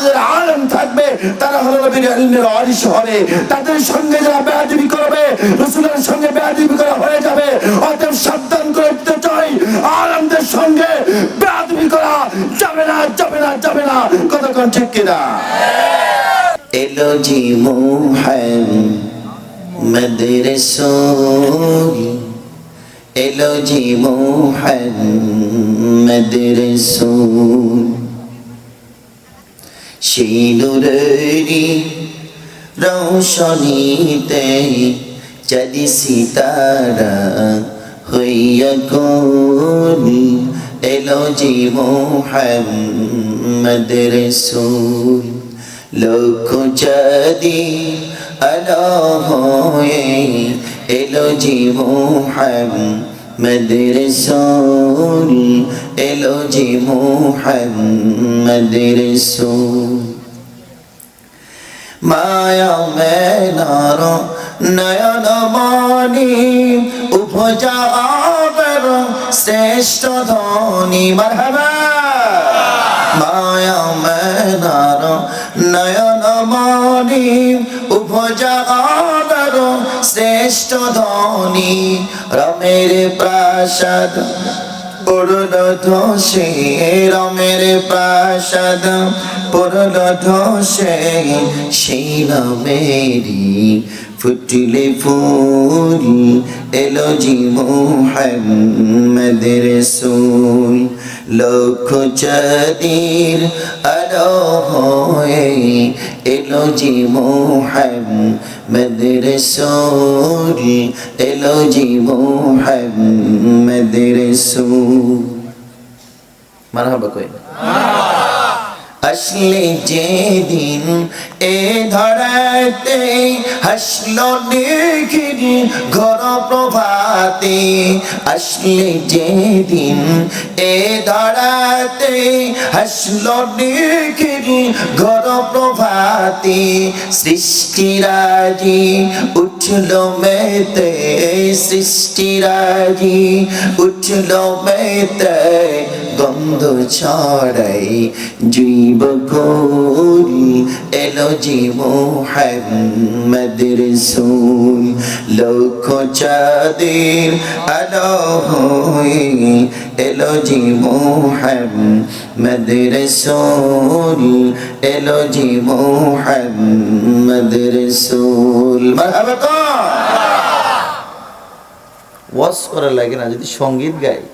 আমাদের আলম থাকবে, তারা হলো নবীর ইলমের ওয়ারিশ হবে। তাদের সঙ্গে যারা বেয়াদবি করবে, রসুলের সঙ্গে বেয়াদবি করা হয়ে যাবে। অতএব সাবধান করে দিতে চাই, আলমদের সঙ্গে বেয়াদবি করা যাবে না যাবে না যাবে না। কতক্ষণ ঠিক কিনা? এলো জি মোহাম্মদ রসূল এলো জি মোহাম্মদ রসূল সেই নূরেরই রৌশনীতে চাঁদি সিতারা হইয়া কোন এলো জি মোহাম্মদ রসূল, লোক চাঁদি আলো হয়ে এলো জীব জি মোহাম্মদ রসূল এলো জি মোহাম্মদ রসূল মায়া মেনার নয়ন মনি উপজাবের শ্রেষ্ঠ ধনী মারহাবা মায়া মেনার নয়ন মনি উপজাবের শ্রেষ্ঠ ধনী রমের প্রাসাদ। পড়ল ধসে রমের প্রাসাদ। পড়ল ধসে সেই রমেরি ফুটলে ফুল এলো জি মোহাম্মদ রসুল। লক্ষ চাঁদের আলো হয়ে এলো জি মোহাম্মদ রসুল। এলো জি মোহাম্মদ রসুল। মারহাবা কই আসলে যেদিন এ ধরাতে হাসলো নিখিল ঘর প্রভাতে, আসলে যেদিন এ ধরাতে হাসলো নিখিল ঘর প্রভাতে সৃষ্টিরাজি উঠল মেতে সৃষ্টিরাজি উঠল মেতে। গন্ধ ছড়াই জীব করি এলো জি মোহাম্মদ রসুল। লক্ষ চাঁদের আলো এলো জি মোহাম্মদ রসুল। এলো জি মোহাম্মদ রসুল। মারহাবা ওয়াজ করা লাগে না, যদি সংগীত গায়